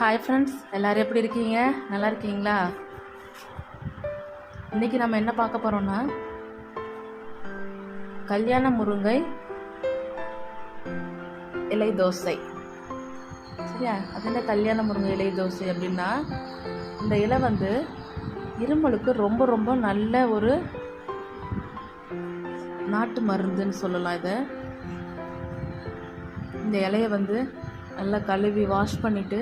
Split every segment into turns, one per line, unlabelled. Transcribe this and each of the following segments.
hi friends எல்லோரும் எப்படி இருக்கீங்க நல்லா இருக்கீங்களா இன்றைக்கி நம்ம என்ன பார்க்க போகிறோன்னா கல்யாண முருங்கை இலை தோசை சரியா அது என்ன கல்யாண முருங்கை இலை தோசை அப்படின்னா இந்த இலை வந்து இருமலுக்கு ரொம்ப ரொம்ப நல்ல ஒரு நாட்டு மருந்துன்னு சொல்லலாம் இதை இந்த இலையை வந்து நல்லா கழுவி வாஷ் பண்ணிவிட்டு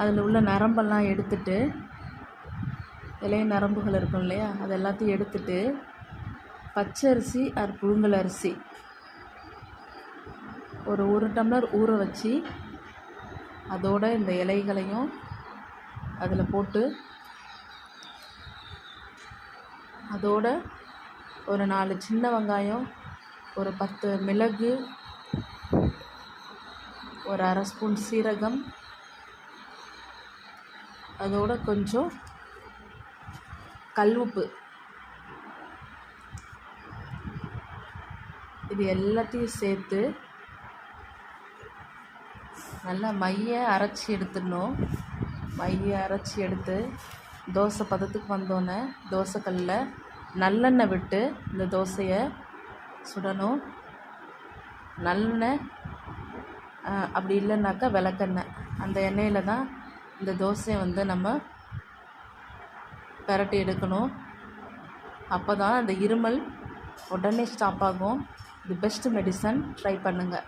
அதில் உள்ள நரம்பெல்லாம் எடுத்துட்டு இலைய நரம்புகள் இருக்கும் இல்லையா அது எல்லாத்தையும் எடுத்துட்டு பச்சரிசி அது புழுங்கல் அரிசி ஒரு ஒரு டம்ளர் ஊற வச்சு அதோட இந்த இலைகளையும் அதில் போட்டு அதோட ஒரு நாலு சின்ன வெங்காயம் ஒரு பத்து மிளகு ஒரு அரை ஸ்பூன் சீரகம் அதோட கொஞ்சம் கல்லுப்பு இது எல்லாத்தையும் சேர்த்து நல்லா மைய அரைச்சி எடுத்துடணும் மைய அரைச்சி எடுத்து தோசை பதத்துக்கு தோசை தோசைக்கல்லில் நல்லெண்ணெய் விட்டு இந்த தோசையை சுடணும் நல்லெண்ணெய் அப்படி இல்லைன்னாக்கா விளக்கெண்ணெய் அந்த எண்ணெயில் தான் இந்த தோசையை வந்து நம்ம பரட்டி எடுக்கணும் அப்போ தான் அந்த இருமல் உடனே ஸ்டாப் ஆகும் இது பெஸ்ட்டு மெடிசன் ட்ரை பண்ணுங்கள்